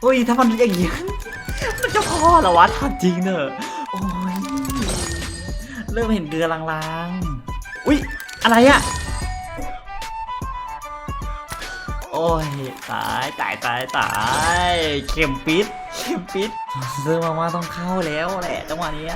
เฮ้ยถ้ามันอย่างนี้มันจะพอเหรอวะถามจริงเนอะโอ้ยเริ่มเห็นเกลือลางๆ อุ้ยอะไรอะโอ้ยตายตายตายตายเข็มปิดเข็มปิดซื้อมาว่าต้องเข้าแล้วแหละจังหวะนี้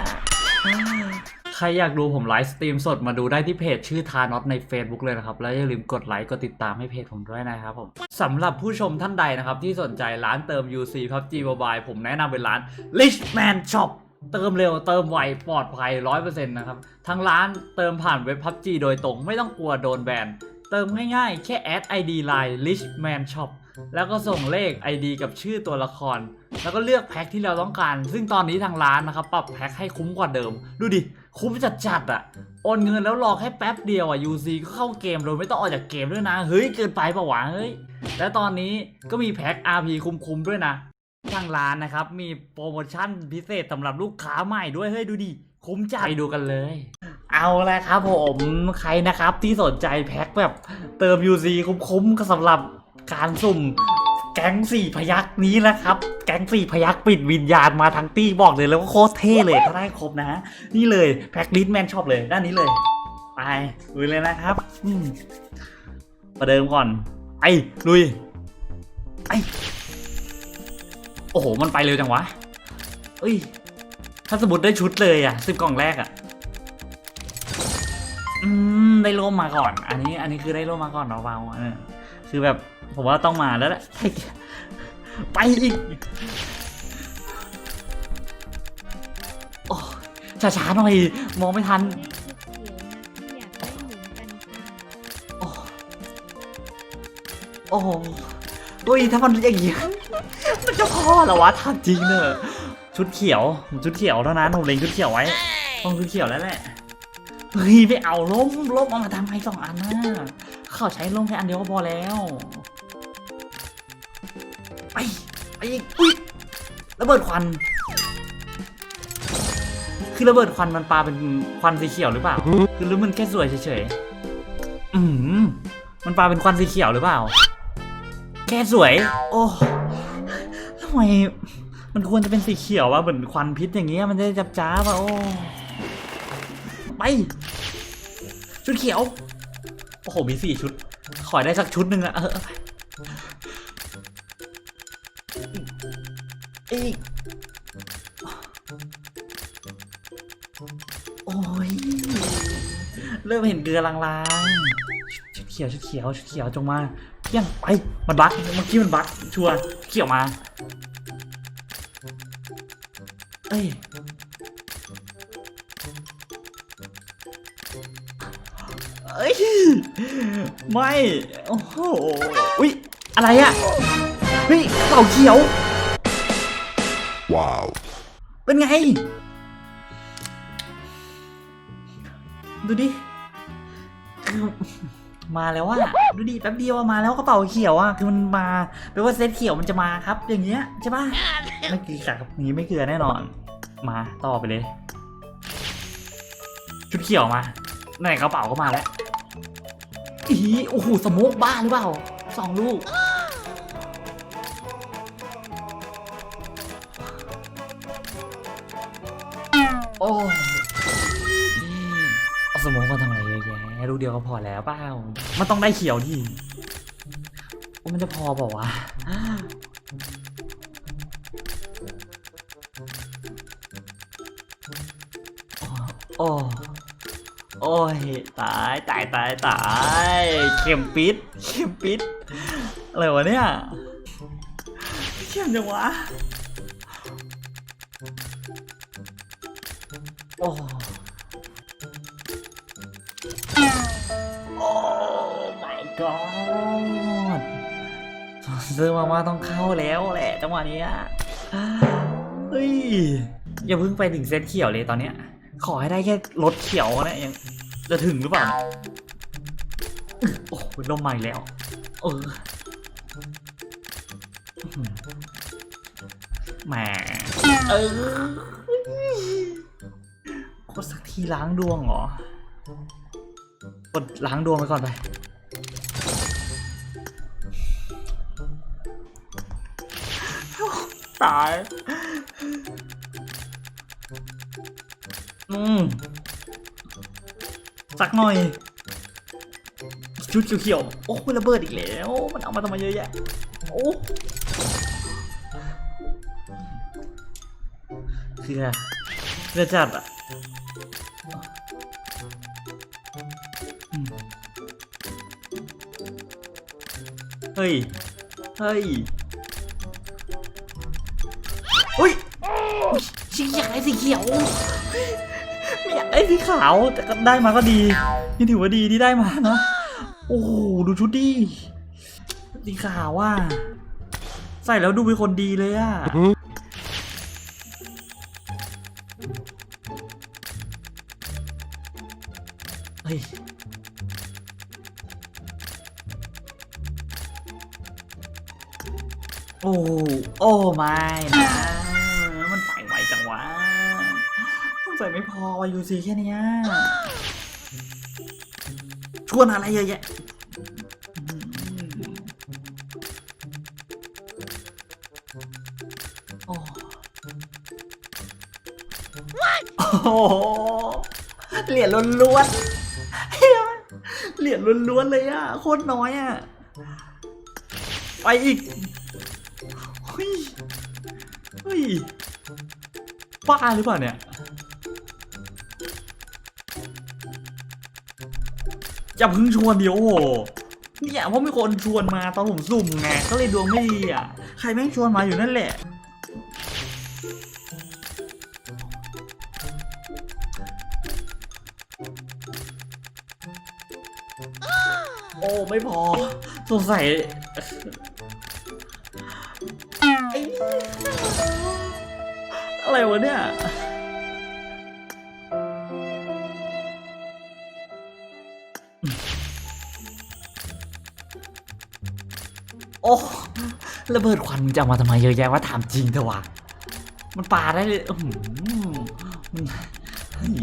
ใครอยากดูผมไลฟ์สตรีมสดมาดูได้ที่เพจชื่อทานอตใน Facebook เลยนะครับ แล้วอย่าลืมกดไลค์กดติดตามให้เพจผมด้วยนะครับผมสำหรับผู้ชมท่านใดนะครับ ที่สนใจร้านเติม UC PUBG Mobile ผมแนะนำเป็นร้าน Richman Shop เติมเร็วเติมไวปลอดภัย100%นะครับทางร้านเติมผ่านเว็บ PUBG โดยตรงไม่ต้องกลัวโดนแบนเติมง่ายๆ แค่แอด ID Line Richman Shop แล้วก็ส่งเลข ID กับชื่อตัวละคร แล้วก็เลือกแพ็คที่เราต้องการ ซึ่งตอนนี้ทางร้านนะครับปรับแพ็คให้คุ้มกว่าเดิม ดูดิ คุ้มจัดจัดๆอะโอนเงินแล้วรอแค่แป๊บเดียวอะ UC ก็เข้าเกมโดยไม่ต้องออกจากเกมด้วยนะ เฮ้ย เกินไปปะวะเฮ้ย และตอนนี้ก็มีแพ็ค RP คุ้มๆด้วยนะ ทางร้านนะครับมีโปรโมชั่นพิเศษสำหรับลูกค้าใหม่ด้วย เฮ้ยดูดิ คุ้มจัดไปดูกันเลยเอาละครับผมใครนะครับที่สนใจแพ็คแบบเติม UC คุ้มๆก็สำหรับการสุ่ม แก๊งสี่พยักนี้นะครับ แก๊งสี่พยักปิดวิญญาณมาทั้งตี้บอกเลยแล้วก็โคตรเท่เลยถ้าได้ครบนะนี่เลยแพ็คลิสแมนชอบเลยด้านนี้เลยไปลุยเลยนะครับประเดิมก่อนไอ้ลุยไอ้โอ้โหมันไปเร็วจังวะเอ้ยถ้าสมมติได้ชุดเลยอะสิบกล่องแรกอะอืมได้ร่มมาก่อน อันนี้ อันนี้คือได้ร่มมาก่อนเบาๆเออคือแบบ ผมว่าต้องมาแล้วแหละไปอีกโอ้ช้าๆหน่อย มองไม่ทันโอ้โอ้โอ้ยถ้ามันอย่างนี้มันจะพอเหรอวะถามจริงเนอะชุดเขียวชุดเขียวเท่านั้นผมเล็งชุดเขียวไว้ต้องชุดเขียวแล้วแหละเฮ้ยไม่เอาล่มล่มเอามาทำไมสองอันนะเขาใช้ล่มแค่อันเดียวก็พอแล้ว อีกอุ้ยระเบิดควัน คือระเบิดควันมันปลาเป็นควันสีเขียวหรือเปล่า คือหรือมันแค่สวยเฉยๆอืมมันปลาเป็นควันสีเขียวหรือเปล่า แค่สวย โอ้ทำไมมันควรจะเป็นสีเขียววะเหมือนควันพิษอย่างเงี้ยมันจะจับจ้าป่ะโอ้ไป ชุดเขียว โอ้โหมีสี่ชุด ขอได้สักชุดหนึ่งอะ อีก โอ้ย เริ่มเห็นเกลือลางๆ ชุดเขียวชุดเขียวชุดเขียวจงมาเพี้ยงไป มันบักเมื่อกี้มันบักชัวร์เขียวมา เอ้ยเอ้ย ไม่ โอ้โห อุ้ยอะไรอะเฮ้ยเต่าเขียว Wow. เป็นไง ดูดิ คือมาแล้วอะดูดิแป๊บเดียวมาแล้วกระเป๋าเขียวอะคือมันมาแปลว่าเซตเขียวมันจะมาครับ อย่างเงี้ยใช่ปะไม่เกลือครับอย่างงี้ไม่เกลือแน่นอน มาต่อไปเลย ชุดเขียวมาไหนกระเป๋าก็มาแล้วอีโอ้โหสโมกบ้าหรือเปล่าสองลูก อ้เอาสมองมาทำอะไรเยอะแยะลูกเดียวก็พอแล้วเปล่ามันต้องได้เขียวดิมันจะพอเปล่าวะโอ้โอ้ยตายตายตายตายเข็มปิดเข็มปิดอะไรวะเนี่ยเข็มจังวะ อ้โอ้ my god ซื้อมาว่าต้องเข้าแล้วแหละจังหวะนี้เฮ้ย อย่าเพิ่งไปถึงเซตเขียวเลยตอนเนี้ย ขอให้ได้แค่รถเขียวนะยังจะถึงหรือเปล่า โอ้โหลมใหม่แล้ว เออแหมเออ ทีล้างดวงเหรอกดล้างดวงไปก่อนไปโอ้โหตาย อืม สักหน่อย ชุดเขียวๆ โอ้ระเบิดอีกแล้ว มันเอามาทำไมเยอะแยะ โอ้เคือเรือจัดอะ เฮ้ย เฮ้ยอุ้ยอุ๊ยฉันอยากได้สีเขียวไม่อยากได้สีขาว แต่ก็ได้มาก็ดี นี่ถือว่าดีที่ได้มานะโอ้โห ดูชุดดิ สีขาวว่ะใส่แล้วดูเป็นคนดีเลยอะเฮ้ย โอ้โอ้ไม่นะมันไปไวจังวะมันใส่ไม่พอวายูซีแค่นี้ชวนอะไรเยอะแยะโอ้โหเหรียญล้วนๆเฮ้ยเหรียญล้วนๆเลยอะ โคตรน้อยอะ ไปอีก ฮ้ย เฮ้ยบ้าหรือเปล่าเนี่ย อย่าพึ่งชวนเดียวโหเนี่ยเพราะมีคนชวนมาตอนผมสุ่มไง ก็เลยดวงไม่ดีอะ ใครแม่งชวนมาอยู่นั่นแหละโอ้ ไม่พอ สงสัย อ้อะไรวะเนี่ยโอ้ระเบิดควันมึงจะเอามาทำไมเยอะแยะว่าถามจริงเถอะวะมันปาได้เลยอื้อหือมันเฮ้ย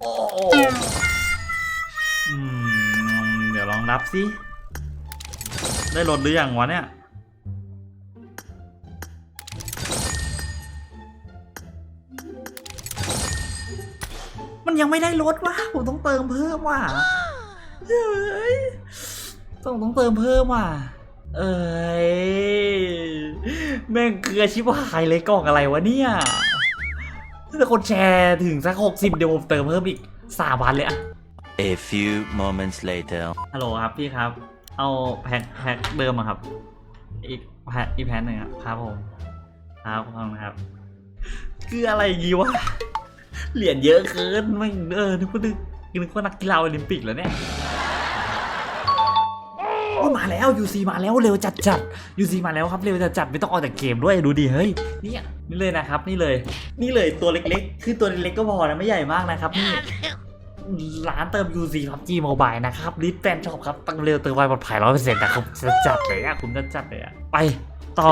โอ้อืมเดี๋ยวลองนับสิ ได้ลดหรือยังวะเนี่ย มันยังไม่ได้ลดวะผมต้องเติมเพิ่มว่ะเฮ้ยต้องต้องเติมเพิ่มว่ะ เอ้ยแม่งเกลือชิบหายเลยกล่องอะไรวะเนี่ยถ้าคนแชร์ถึงสักหกสิบเดี๋ยวผมเติมเพิ่มอีกสามพันเลยอะ A few moments later. ฮัลโหลครับพี่ครับ เอาแพ็คแพ็คเดิมอะครับ อีกแพ็คอีกแพ็คหนึ่งครับครับผม ครับขอบคุณครับ คืออะไรอย่างงี้วะ เหรียญเยอะเกินไม่เออนึกว่านึกนึกว่านักกีฬาโอลิมปิกแล้วเนี่ยโอ้มาแล้วยูซีมาแล้วเร็วจัดจัดยูซีมาแล้วครับเร็วจัดจัดไม่ต้องออกจากเกมด้วยดูดิเฮ้ยนี่นี่เลยนะครับนี่เลย นี่เลยตัวเล็กๆ คือตัวเล็กๆก็พอนะไม่ใหญ่มากนะครับนี่ร้านเติม UC ครับ G Mobile นะครับลิสแฟนช็อปครับตั้งเร็วเติมไวปลอดภัยร้อยเปอร์เซ็นต์นะครับจะจัดเลยอะคุณจะจัดเลยอะไปต่อ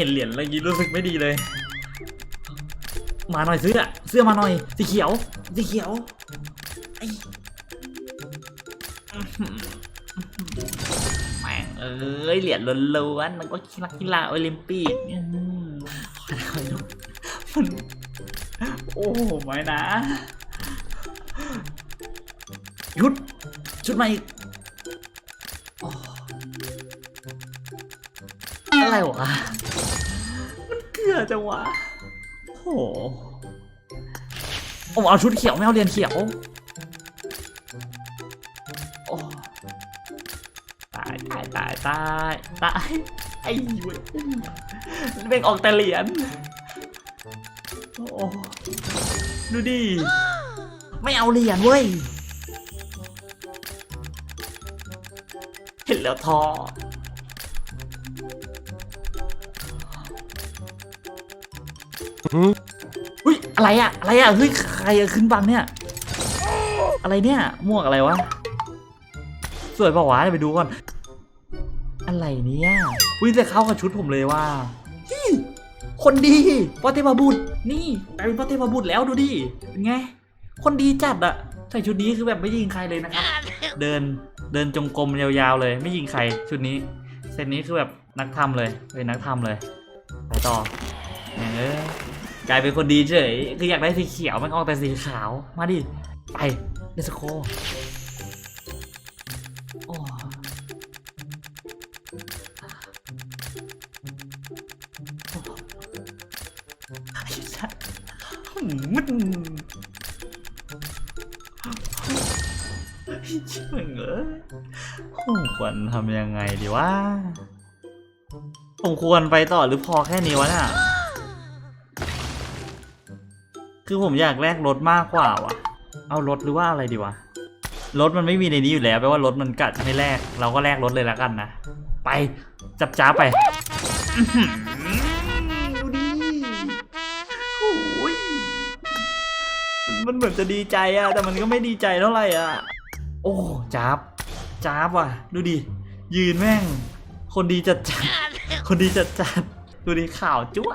เห็นเหรียญแล้วยี่รู้สึกไม่ดีเลย มาหน่อยเสื้อ เสื้อมาหน่อย สีเขียว สีเขียวไอ้อื้อหือแม่งเอ้ยเหรียญล้วนๆมันก็นักกีฬาโอลิมปิกอื้อหือขอดูมันโอ้ไม่นะหยุดชุดใหม่อีกโอ้อะไรวะ มันเกลือจังวะโอ้โหผมเอาชุดเขียวไม่เอาเรียนเขียวโอ้ตายตายตายตายตายไอ้เว้ยเบ่งออกแต่เหรียญโอ้ดูดิไม่เอาเหรียญเว้ยเห็นแล้วท้อ อุ้ยอะไรอะอะไรอะเฮ้ยใครอะขึ้นบังเนี่ย อะไรเนี่ยม่วงอะไรวะสวยเปล่าวะเดี๋ยวไปดูก่อน อะไรเนี่ยอุ้ยแต่เข้ากับชุดผมเลยว่าคนดีปอเทพบุตรนี่กลายเป็นปอเทพบุตรแล้วดูดิเป็นไง คนดีจัดอะใส่ชุดนี้คือแบบไม่ยิงใครเลยนะครับ เดินเดินจงกรมยาวๆเลย ไม่ยิงใครชุดนี้เซตนี้คือแบบนักทำเลยเป็นนักทำเลยไปต่อแหมเอ้ย กลายเป็นคนดีเฉย คืออยากได้สีเขียวมันออกแต่สีขาว มาดิ ไปเลสโคโอ้ไอ้สัสมึนชิบเงเอ้ยผมควรทำยังไงดีวะผมควรไปต่อหรือพอแค่นี้วะน่ะ คือผมอยากแลกรถมากกว่าวะเอารถหรือว่าอะไรดีวะ รถมันไม่มีในนี้อยู่แล้วแปลว่ารถมันกัดไม่แลก เราก็แลกรถเลยแล้วกันนะ ไปจับจ้าไปดูดิโอ้ยมันเหมือนจะดีใจอะแต่มันก็ไม่ดีใจเท่าไหร่อะโอ้จ้าบจ้าบว่ะ ดูดิ ยืนแม่ง คนดีจัดจัดคนดีจัดจัดดูดิข่าวจ้ว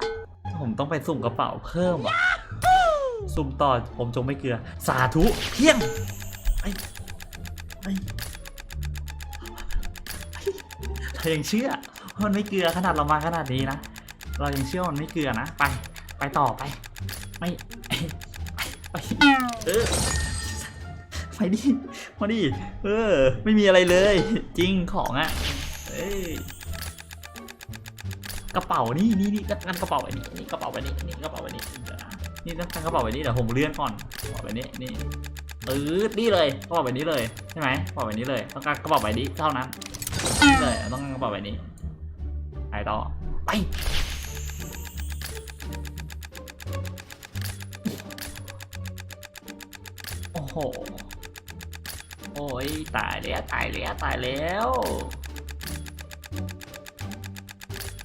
ผมต้องไปสุ่มกระเป๋าเพิ่มว่ะ สุ่มต่อผมจงไม่เกลือ สาธุเพียงไอ้ไอ้เรายังเชื่อวันไม่เกลือขนาดเรามาขนาดนี้นะ เรายังเชื่อวันไม่เกลือนะ ไป ไปต่อไป ไม่ไปเออไปดิมาดิเออ ไม่มีอะไรเลย จริงของอะ่ะเอ้กระเป๋านี่นี่นี่กันกระเป๋าไว้นี่นี่กระเป๋าไว้นี่นี่กระเป๋าไว้นี่เดี๋ยวนะ นี่ต้องกันกระเป๋าไว้นี่เดี๋ยวผมเลื่อนก่อนกระเป๋าไว้นี่นี่ปื๊ดนี่เลยกระเป๋าใบนี้เลยใช่ไหมกระเป๋าใบนี้เลย ต้องการกระเป๋าใบนี้เท่านั้นนี่เลยต้องการกระเป๋าใบนี้ไปต่อไปโอ้โหโอ้ยตายแล้วตายแล้วตายแล้ว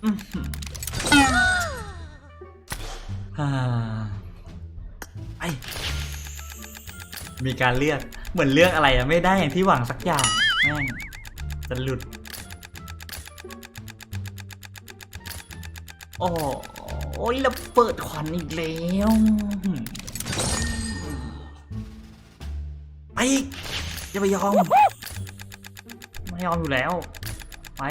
อื้อหือฮ่า ไอมีการเลือกเหมือนเลือกอะไรอะไม่ได้อย่างที่หวังสักอย่างแม่งจะหลุด โอ้โอ้ยแล้วเปิดควันอีกแล้วไปอย่าไปยอม ไม่ยอมอยู่แล้ว ไป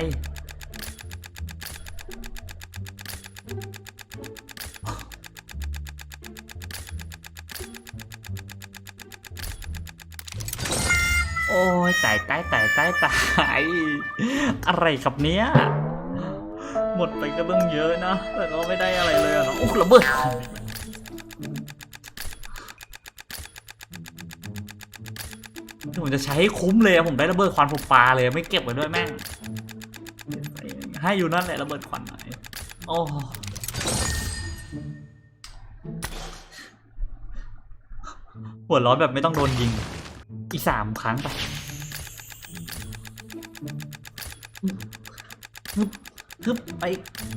ยตายตายตายตายตายอะไรครับเนี้ยหมดไปก็ต้องเยอะนะแต่ก็ไม่ได้อะไรเลยอะเนาะโอ้ระเบิดผมจะใช้ให้คุ้มเลยผมได้ระเบิดควันผมปลาเลยไม่เก็บไว้ด้วยแม่งให้อยู่นั่นแหละระเบิดควันหน่อยโอ้หัวร้อนแบบไม่ต้องโดนยิง อีสามครั้งไป ฮึบฮึบไป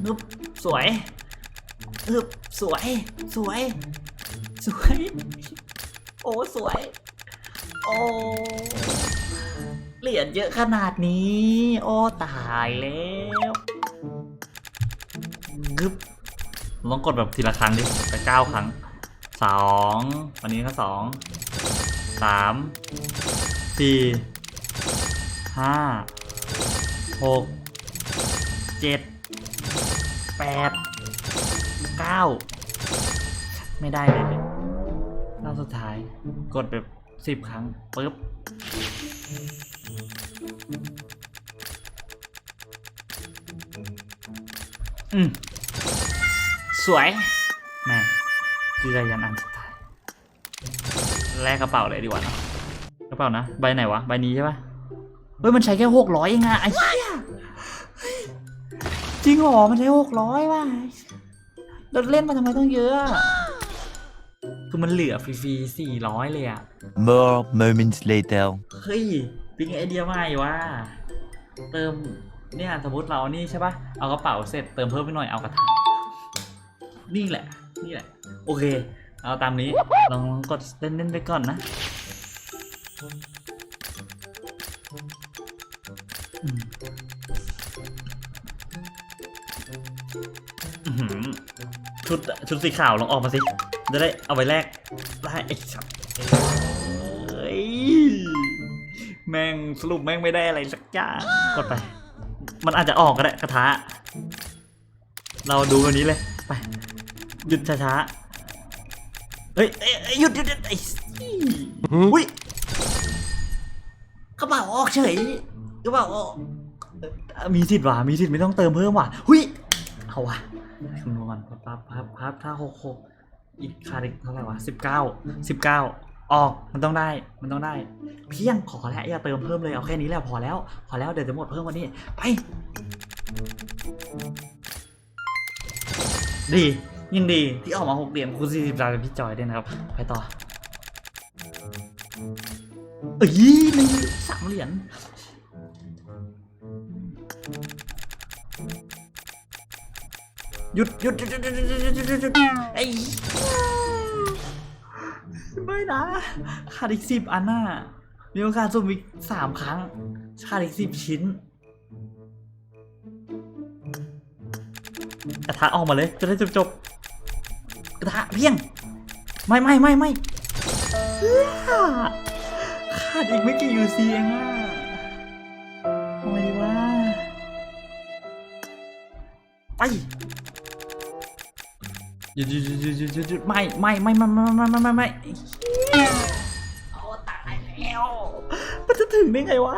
ฮึบสวยฮึบสวย สวย สวย โอ้สวย โอ้เหรียญเยอะขนาดนี้ โอ้ตายแล้วฮึบลองกดแบบทีละครั้งดิไปเก้าครั้งสองวันนี้ก็สองสามสี่ห้า หกเจ็ดแปดเก้าไม่ได้เลยเนี่ยรอบสุดท้ายกดแบบสิบครั้งปึ๊บอืมสวยแม่เกลือยันอันสุดท้ายแลกกระเป๋าเลยดีกว่านะกระเป๋านะ ใบไหนวะ ใบนี้ใช่ปะเฮ้ย มันใช้แค่หกร้อยเองอะไอ้ จริงเหรอ มันใช้หกร้อยว่ะเราเล่นมาทำไมต้องเยอะอะ คือมันเหลือฟรีๆสี่ร้อยเลยอะ More moments later. เฮ้ยปิ๊งไอเดียใหม่ว่ะเติมเนี่ยสมมติเรานี่ใช่ปะเอากระเป๋าเสร็จเติมเพิ่มไปหน่อยเอากระถางนี่แหละ นี่แหละ โอเค เอาตามนี้ ลองกดเล่นๆไปก่อนนะ ชุดชุดสีขาวลองออกมาสิ จะได้เอาไปแลกได้ไอ้สัสเอ้ยแม่งสรุปแม่งไม่ได้อะไรสักอย่างกดไป มันอาจจะออกก็ได้กระทะ เราดูวันนี้เลยไปหยุดช้าๆเฮ้ยเอ้ยเอ้ยหยุดหยุดหยุดไอ้ซี่อุ้ยกระเป๋าออกเฉยกระเป๋าออกเอ่อมีสิทธิ์ว่ะมีสิทธิ์ไม่ต้องเติมเพิ่มว่ะ หุยเอาว่ะ คำนวณปั๊บปั๊บปั๊บปั๊บถ้าหกหกอีกขาดอีกเท่าไหร่วะสิบเก้าสิบเก้าออกมันต้องได้มันต้องได้ เพียงขอแล้วอย่าเติมเพิ่มเลยเอาแค่นี้แหละพอแล้วพอแล้วเดี๋ยวจะหมดเพิ่มวันนี้ไปดียิ่งดีที่ออกมาหกเหรียญคูณสี่สิบดาวเป็นพี่จอยด้วยนะครับ ไปต่อเอ้ยหนึ่งสามเหรียญ หยุดหยุดหยุดหยุดหยุดหยุดหยุดหยุดหยุดหยุดไอ้ไม่นะขาดอีกสิบอันน่ะมีโอกาสสุ่มอีกสามครั้งขาดอีกสิบชิ้น กระทะออกมาเลยจะได้จบจบกระทะเพียง ไม่ไม่ไม่ไม่เหี้ยขาดอีกไม่กี่ยูซีเองอะทำไมดีวะไป หยุดหยุดหยุดหยุดหยุดหยุดหยุดไม่ไม่ไม่ไม่ไม่ไม่ไม่ไม่ไม่โอ้ตายแล้วมันจะถึงได้ไงวะ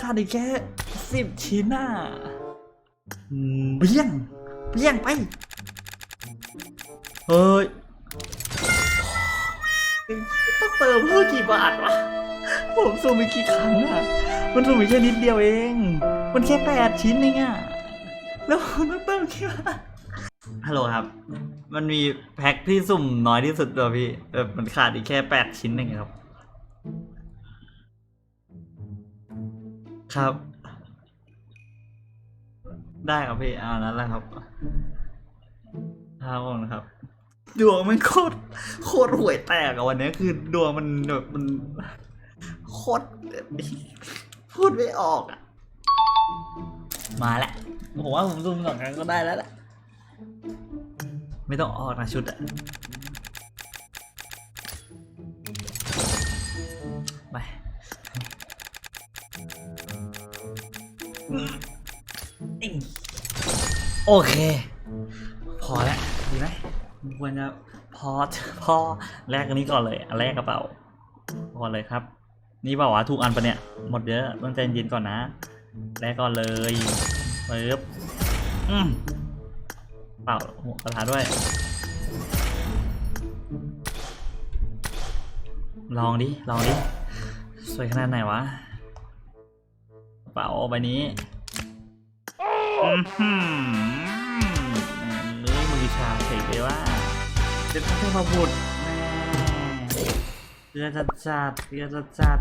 ขาดอีกแค่สิบชิ้นอะเบี้ยงเบี้ยงไปเฮ้ยต้องเติมเพิ่มกี่บาทวะผมซูมไปกี่ครั้งอะ มันซูมไปแค่นิดเดียวเอง มันแค่แปดชิ้นเองอะ แล้วผมต้องเติมค่าฮัลโหลครับ มันมีแพ็คที่สุ่มน้อยที่สุดตัวพี่แบบมันขาดอีกแค่แปดชิ้นเองครับ ครับ ได้ครับพี่เอานั้นแหละครับครับผมนะครับ ดวงมันโคตรโคตรห่วยแตกอะวันนี้คือดวงมันแบบมันโคตรพูดไม่ออกอะ มาแล้วผมว่าผมซูมสองครั้งก็ได้แล้วแหละไม่ต้องออกนะชุดอะไปอิ๊งโอเค พอแล้วดีไหมควรจะพอพอแลกอันนี้ก่อนเลยอันแรกกระเป๋าพอเลยครับ นี่เปล่าวะถูกอันปะเนี่ย หมดเยอะต้องใจเย็นก่อนนะ แลกก่อนเลยปึ๊บอืมเปล่าหัวกระทาด้วย ลองดิ ลองดิ สวยขนาดไหนวะกระเป๋าใบนี้อือหือเลยมือชาเฉยเลยว่าเป็นพระเทพบุตรแม่เรือจัดจัดเรือจัดจัด